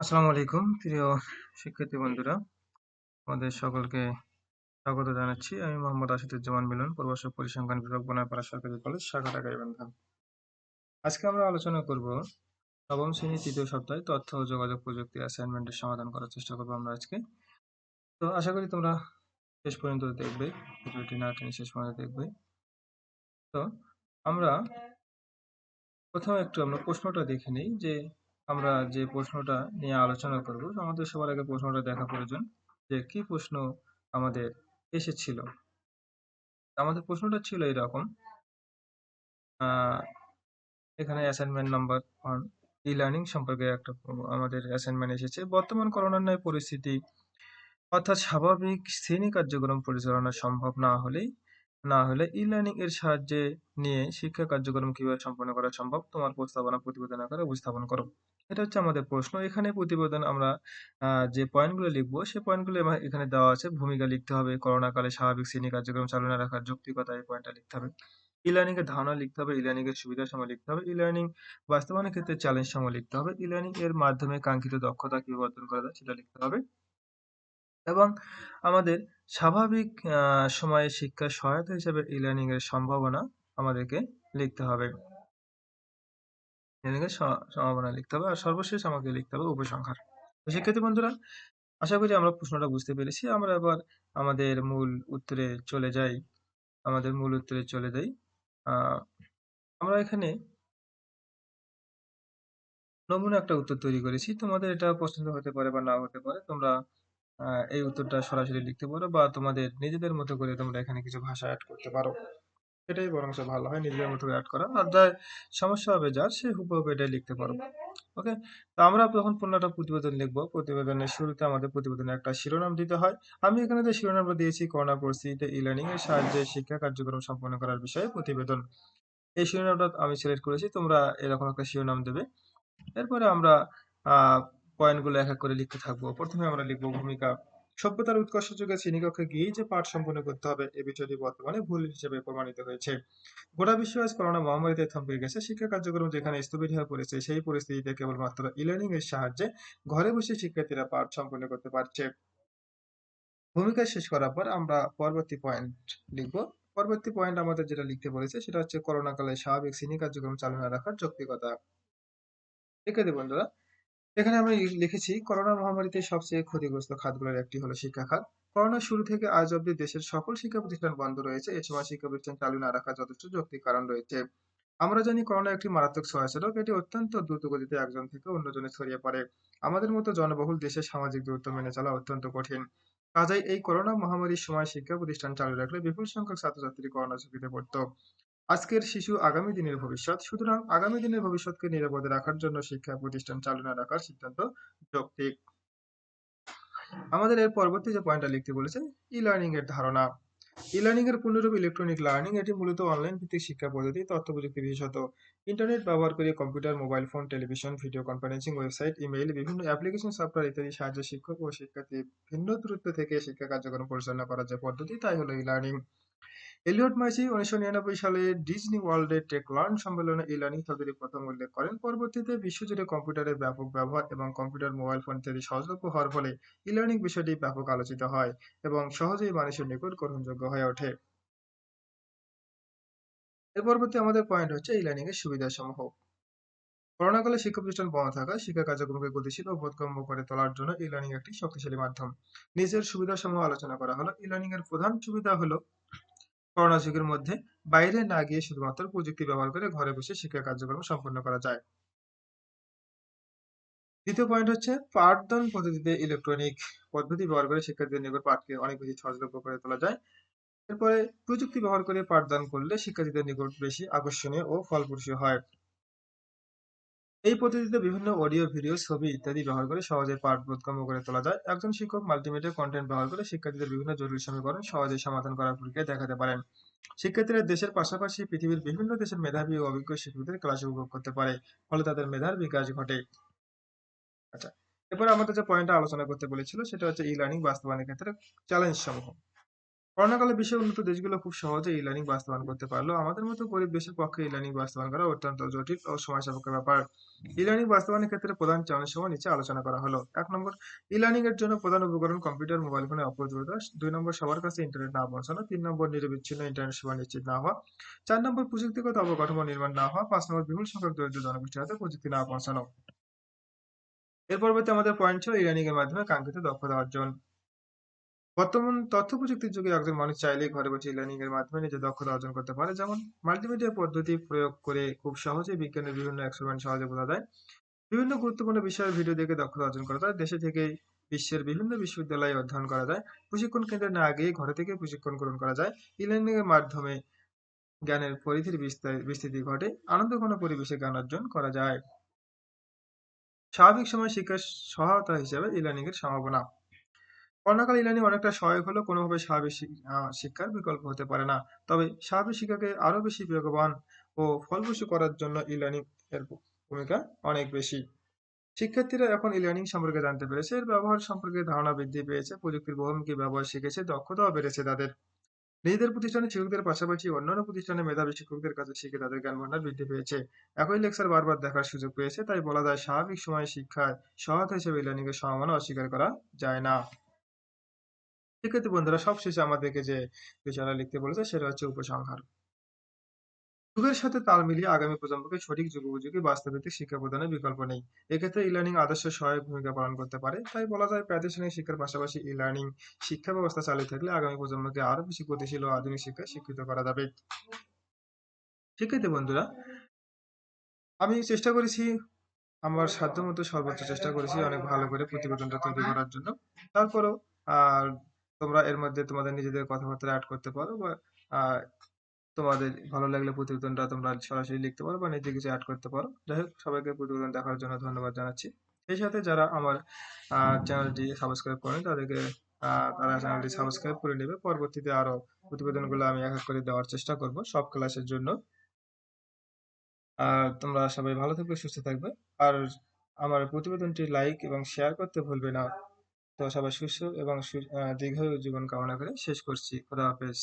আসসালামু আলাইকুম, প্রিয় শিক্ষার্থী বন্ধুরা। আমাদের সকলকে স্বাগত জানাচ্ছি। আমি মোহাম্মদ আশিদুজ্জামান মিলন প্রভাষক পরিসংখ্যান বিভাগ বনাপাড়া সরকারি কলেজ, শাখা গাইবান্ধা আজকে আমরা আলোচনা করব নবম শ্রেণির তৃতীয় সপ্তাহে তথ্য ও যোগাযোগ প্রযুক্তি অ্যাসাইনমেন্টের সমাধান করার চেষ্টা করব আমরা আজকে। তো আশা করি তোমরা শেষ পর্যন্ত দেখবে, ভিডিওটি না টেনে শেষ পর্যন্ত দেখবে। তো আমরা প্রথমে একটু আমরা প্রশ্নটা দেখে নিই যে আমরা যে প্রশ্নটা নিয়ে আলোচনা করব, আমাদের সবার আগে প্রশ্নটা দেখা প্রয়োজন যে, কি প্রশ্ন আমাদের এসেছিল? আমাদের প্রশ্নটা ছিল এরকম এখানে assignment number one e learning সম্পর্কে একটা আমাদের অ্যাসাইনমেন্ট এসেছে। বর্তমান করোনার ন্যায় পরিস্থিতি অর্থাৎ স্বাভাবিক শ্রেণি কার্যক্রম পরিচালনা সম্ভব না হলেই না হলে ই লার্নিং এর সাহায্যে নিয়ে শিক্ষা কার্যক্রম কীভাবে সম্পন্ন করা সম্ভব? তোমার প্রস্তাবনা প্রতিবেদন আকারে উপস্থাপন করো। এটা হচ্ছে আমাদের প্রশ্ন। এখানে প্রতিবেদন আমরা যে পয়েন্টগুলো লিখব সেই পয়েন্টগুলো এখানে দেওয়া আছে। ভূমিকা লিখতে হবে, করোনাকালে স্বাভাবিক শ্রেণি কার্যক্রম চালু না রাখার যৌক্তিকতা এই পয়েন্টটা লিখতে হবে। ই লার্নিং এর ধারণা লিখতে হবে ই লার্নিং এর সুবিধা সময় লিখতে হবে ই লার্নিং বাস্তবায়নের ক্ষেত্রে চ্যালেঞ্জ সময় লিখতে হবে ই লার্নিং এর মাধ্যমে কাঙ্ক্ষিত দক্ষতা কীভাবে অর্জন করা যায় সেটা লিখতে হবে। এবং আমাদের স্বাভাবিক সময়ে শিক্ষার সহায়তা হিসেবে ই লার্নিং এর সম্ভাবনা আমাদেরকে লিখতে হবে। সম্ভাবনা লিখতে হবে আর সর্বশেষ আমাকে লিখতে হবে উপসংহার। তো শিক্ষার্থী বন্ধুরা, আশা করি আমরা প্রশ্নটা বুঝতে পেরেছি। আমরা এবার আমাদের মূল উত্তরে চলে যাই। আমাদের মূল উত্তরে চলে যাই। আমরা এখানে নমুনা একটা উত্তর তৈরি করেছি। তোমাদের এটা পছন্দ হতে পারে বা না হতে পারে। তোমরা এই উত্তরটা সরাসরি লিখতে পারো বা তোমাদের নিজেদের মতো করে তোমরা এখানে কিছু ভাষা অ্যাড করতে পারো। এটাই বরং ভালো হয় নিজেদের মতো অ্যাড করা। আর যা সমস্যা হবে যার, সে হুবহু এটাই লিখতে পারো। ওকে তো আমরা যখন পনেরোটা প্রতিবেদন লিখব। প্রতিবেদনের শুরুতে আমাদের প্রতিবেদনে একটা শিরোনাম দিতে হয়। আমি এখানে যে শিরোনামটা দিয়েছি, করোনা পরিস্থিতিতে ই লার্নিং এর সাহায্যে শিক্ষা কার্যক্রম সম্পন্ন করার বিষয়ে প্রতিবেদন। এই শিরোনামটা আমি সিলেক্ট করেছি, তোমরা এরকম একটা শিরোনাম দেবে। এরপরে আমরা পয়েন্টগুলো এক এক করে লিখতে থাকব। প্রথমে আমরা লিখব ভূমিকা। সভ্যতার উৎকর্ষ যুগে শ্রেণীকক্ষে গিয়ে যে পাঠ সম্পন্ন করতে হবে, এ বিষয়টি বর্তমানে ভুল হিসেবে প্রমাণিত হয়েছে। গোটা বিশ্ব আজ করোনা মহামারীতে থমকে গেছে। শিক্ষা কার্যক্রম যেখানে স্থবির হয়ে পড়েছে, সেই পরিস্থিতিতে কেবলমাত্র ই লার্নিং এর সাহায্যে ঘরে বসে শিক্ষার্থীরা পাঠ সম্পন্ন করতে পারছে। ভূমিকা শেষ করার পর আমরা পরবর্তী পয়েন্ট লিখব। পরবর্তী পয়েন্ট আমাদের যেটা লিখতে বলেছে, সেটা হচ্ছে করোনা কালে স্বাভাবিক শ্রেণি কার্যক্রম চালনা রাখার যৌক্তিকতা। শিক্ষার্থী বন্ধুরা। এখানে আমি লিখেছি, করোনা মহামারীতে সবচেয়ে ক্ষতিগ্রস্ত খাতগুলোর একটি হলো শিক্ষা খাত করোনার শুরু থেকে আজ অব্দি দেশের সকল শিক্ষা প্রতিষ্ঠান বন্ধ রয়েছে। এ সময় শিক্ষা প্রতিষ্ঠান চালু না রাখার যথেষ্ট যৌক্তিক কারণ রয়েছে। আমরা জানি করোনা একটি মারাত্মক ছড়াছড়ক এটি অত্যন্ত দ্রুত গতিতে একজন থেকে অন্যজনে ছড়িয়ে পড়ে। আমাদের মতো জনবহুল দেশে সামাজিক দূরত্ব মেনে চলা অত্যন্ত কঠিন। কাজেই এই করোনা মহামারীর সময় শিক্ষা প্রতিষ্ঠান চালু রাখলে বিপুল সংখ্যক ছাত্রছাত্রী করোনা ঝুঁকিতে পড়ত। আজকের শিশু আগামী দিনের ভবিষ্যৎ। সুতরাং আগামী দিনের ভবিষ্যৎকে নিরাপদে রাখার জন্য শিক্ষা প্রতিষ্ঠান চালু না রাখার সিদ্ধান্ত যৌক্তিক। আমাদের এর পরবর্তী যে পয়েন্টটা লিখতে বলেছে ই লার্নিং এর ধারণা। ই লার্নিং এর পূর্ণরূপ ইলেকট্রনিক লার্নিং এটি মূলত অনলাইন ভিত্তিক শিক্ষা পদ্ধতি, তথ্য প্রযুক্তি বিশেষত। ইন্টারনেট ব্যবহার করে computer mobile phone television video conferencing website email বিভিন্ন অ্যাপ্লিকেশন সফটওয়্যার ইত্যাদি সাহায্যে শিক্ষক ও শিক্ষার্থী ভিন্ন দূরত্ব থেকে শিক্ষা কার্যক্রম পরিচালনা করার যে পদ্ধতি, তাই হলো ই লার্নিং এলিয়ট মাইসি উনিশশো নিরানব্বই সালে ডিজনি ওয়ার্ল্ডের টেক লার্ন সম্মেলনে ই লার্নিং শব্দটি প্রথম উল্লেখ করেন। পরবর্তীতে বিশ্বজুড়ে কম্পিউটারের ব্যাপক ব্যবহার এবং কম্পিউটার মোবাইল ফোন ইত্যাদি সহজলভ্য হওয়ার ফলে ই লার্নিং বিষয়টি ব্যাপক আলোচিত হয় এবং সহজেই মানুষের নিকট গ্রহণযোগ্য হয়ে ওঠে। এর পরবর্তী আমাদের পয়েন্ট হচ্ছে ই লার্নিং এর সুবিধা সমূহ করোনাকালে শিক্ষা প্রতিষ্ঠান বন্ধ থাকা, শিক্ষা কার্যক্রমকে গতিশীল ও বোধগম্য করে তোলার জন্য ই লার্নিং একটি শক্তিশালী মাধ্যম। নিজের সুবিধা সমূহ আলোচনা করা হলো। ই লার্নিং এর প্রধান সুবিধা হলো করোনা যুগের মধ্যে বাইরে না গিয়ে শুধুমাত্র প্রযুক্তি ব্যবহার করে ঘরে বসে শিক্ষা কার্যক্রম সম্পন্ন করা যায়। দ্বিতীয় পয়েন্ট হচ্ছে পাঠদান পদ্ধতিতে ইলেকট্রনিক পদ্ধতি ব্যবহার করে শিক্ষার্থীদের নিকট পাঠকে অনেক বেশি সহজলভ্য করে তোলা যায়। এরপরে প্রযুক্তি ব্যবহার করে পাঠদান করলে শিক্ষার্থীদের নিকট বেশি আকর্ষণীয় ও ফলপ্রসূ হয়। এই পদ্ধতিতে বিভিন্ন অডিও ভিডিও ছবি ইত্যাদি ব্যবহার করে সহজে পাঠ, বোধগম্য করে তোলা যায়। একজন শিক্ষক মাল্টিমিডিয়া কন্টেন্ট ব্যবহার করে শিক্ষার্থীদের বিভিন্ন জরুরি সমীকরণ সহজে সমাধান করার প্রক্রিয়া দেখাতে পারেন। শিক্ষার্থীরা দেশের পাশাপাশি পৃথিবীর বিভিন্ন দেশের মেধাবী ও অভিজ্ঞ শিক্ষকদের ক্লাস উপভোগ করতে পারে, ফলে তাদের মেধার বিকাশ ঘটে। আচ্ছা এরপর আমাদের যে পয়েন্টটা আলোচনা করতে বলেছিল, সেটা হচ্ছে ই লার্নিং বাস্তবায়নের ক্ষেত্রে চ্যালেঞ্জ সমূহ। করোনাকালে বিশ্বের উন্নত দেশগুলো খুব সহজে ই-লার্নিং বাস্তবায়ন করতে পারল আমাদের মতো গরিব দেশের পক্ষে ই-লার্নিং বাস্তবায়ন করা অত্যন্ত জটিল ও সময়সাপেক্ষ ব্যাপার। ই-লার্নিং বাস্তবায়নের ক্ষেত্রে প্রধান চ্যালেঞ্জসমূহ নিচে আলোচনা করা হলো। এক নম্বর ই-লার্নিং এর জন্য প্রধান উপকরণ কম্পিউটার, মোবাইল ফোনের অপ্রতুলতা। ২ নম্বর সবার কাছে ইন্টারনেট না পৌঁছানো। তিন নম্বর নিরবিচ্ছিন্ন ইন্টারনেট সেবা নিশ্চিত না হওয়া। চার নম্বর প্রযুক্তিগত অবকাঠামো নির্মাণ না হওয়া। পাঁচ নম্বর বিপুল সংখ্যক দরিদ্র জনগোষ্ঠীর হাতে প্রযুক্তি না পৌঁছানো। এর পরবর্তী আমাদের পয়েন্ট ছিল ই-লার্নিং এর মাধ্যমে কাঙ্ক্ষিত দক্ষতা অর্জন। বর্তমান তথ্য প্রযুক্তির যুগে একজন মানুষ চাইলেই ঘরে বসে ই-লার্নিং এর মাধ্যমে নিজের দক্ষতা অর্জন করতে পারে। যেমন মাল্টিমিডিয়া পদ্ধতি প্রয়োগ করে খুব সহজেই বিজ্ঞানের বিভিন্ন এক্সপেরিমেন্ট সহজে বোঝা যায়। বিভিন্ন গুরুত্বপূর্ণ বিষয়ের ভিডিও দেখে দক্ষতা অর্জন করা যায়। দেশে থেকেই বিশ্বের বিভিন্ন বিশ্ববিদ্যালয়ে অধ্যয়ন করা যায়। প্রশিক্ষণ কেন্দ্রে না গিয়ে ঘরে থেকে প্রশিক্ষণ গ্রহণ করা যায়। ই-লার্নিং এর মাধ্যমে জ্ঞানের পরিধির বিস্তৃতি ঘটে। আনন্দঘন পরিবেশে জ্ঞান অর্জন করা যায়। স্বাভাবিক সময় শিক্ষার সহায়তা হিসেবে ই-লার্নিং এর সম্ভাবনা। করোনাকাল ই-লার্নিং অনেকটা সহায়ক হলেও কোনোভাবে স্বাভাবিক শি আ শিক্ষার বিকল্প হতে পারে না। তবে স্বাভাবিক শিক্ষাকে আরও বেশি বেগবান ও ফলপ্রসূ করার জন্য ই-লার্নিং এর ভূমিকা অনেক বেশি। শিক্ষার্থীরা এখন ই-লার্নিং সম্পর্কে জানতে পেরেছে, এর ব্যবহার সম্পর্কে ধারণা বৃদ্ধি পেয়েছে, প্রযুক্তির বহুমুখী ব্যবহার শিখেছে, দক্ষতাও বেড়েছে তাদের। নিজেদের প্রতিষ্ঠানের শিক্ষকদের পাশাপাশি অন্যান্য প্রতিষ্ঠানের মেধাবী শিক্ষকদের কাছে শিখে তাদের জ্ঞান ভান্ডার বৃদ্ধি পেয়েছে। একই লেকচার বারবার দেখার সুযোগ পেয়েছে, তাই বলা যায় স্বাভাবিক সময়ে শিক্ষায় সহায়তা হিসেবে ই-লার্নিং এর সম্ভাবনা অস্বীকার করা যায় না। শিক্ষার্থী বন্ধুরা, সবশেষে আমাদেরকে যে বিষয়টা লিখতে বলেছে, সেটা হচ্ছে উপসংহার। যুগের সাথে তাল মিলিয়ে আগামী প্রজন্মকে সঠিক যুগোপযোগী বাস্তবভিত্তিক শিক্ষা প্রদানের বিকল্প নেই। এক্ষেত্রে ই-লার্নিং আদর্শ সহায়ক ভূমিকা পালন করতে পারে। তাই বলা যায়, প্রাতিষ্ঠানিক শিক্ষার পাশাপাশি ই-লার্নিং শিক্ষা ব্যবস্থা চালু থাকলে আগামী প্রজন্মকে আরও বেশি গতিশীল ও আধুনিক শিক্ষায় শিক্ষিত করা যাবে। শিক্ষার্থী বন্ধুরা, আমি চেষ্টা করেছি, আমার সাধ্যমতো সর্বোচ্চ চেষ্টা করেছি অনেক ভালো করে প্রতিবেদনটা তৈরি করার জন্য। তারপরেও আ তোমরা এর মধ্যে তোমাদের নিজেদের কথাবার্তা এড করতে পারো বা তোমাদের ভালো লাগলে প্রতিবেদনটা তোমরা সরাসরি লিখতে পারো বা নিজে কিছু এড করতে পারো। যাই হোক সবাইকে প্রতিবেদন দেখার জন্য ধন্যবাদ জানাচ্ছি। সেই সাথে যারা আমার চ্যানেলটি সাবস্ক্রাইব করেনি তাদেরকে তারা চ্যানেলটি সাবস্ক্রাইব করে নেবে। পরবর্তীতে আরও প্রতিবেদনগুলো আমি এক, এক করে দেওয়ার চেষ্টা করব সব ক্লাসের জন্য। আর তোমরা সবাই ভালো থাকবে, সুস্থ থাকবে। আর আমার প্রতিবেদনটি লাইক এবং শেয়ার করতে ভুলবে না। তো সবাই সুস্থ এবং দীর্ঘায়ু জীবন কামনা করে শেষ করছি। খোদা হাফেজ।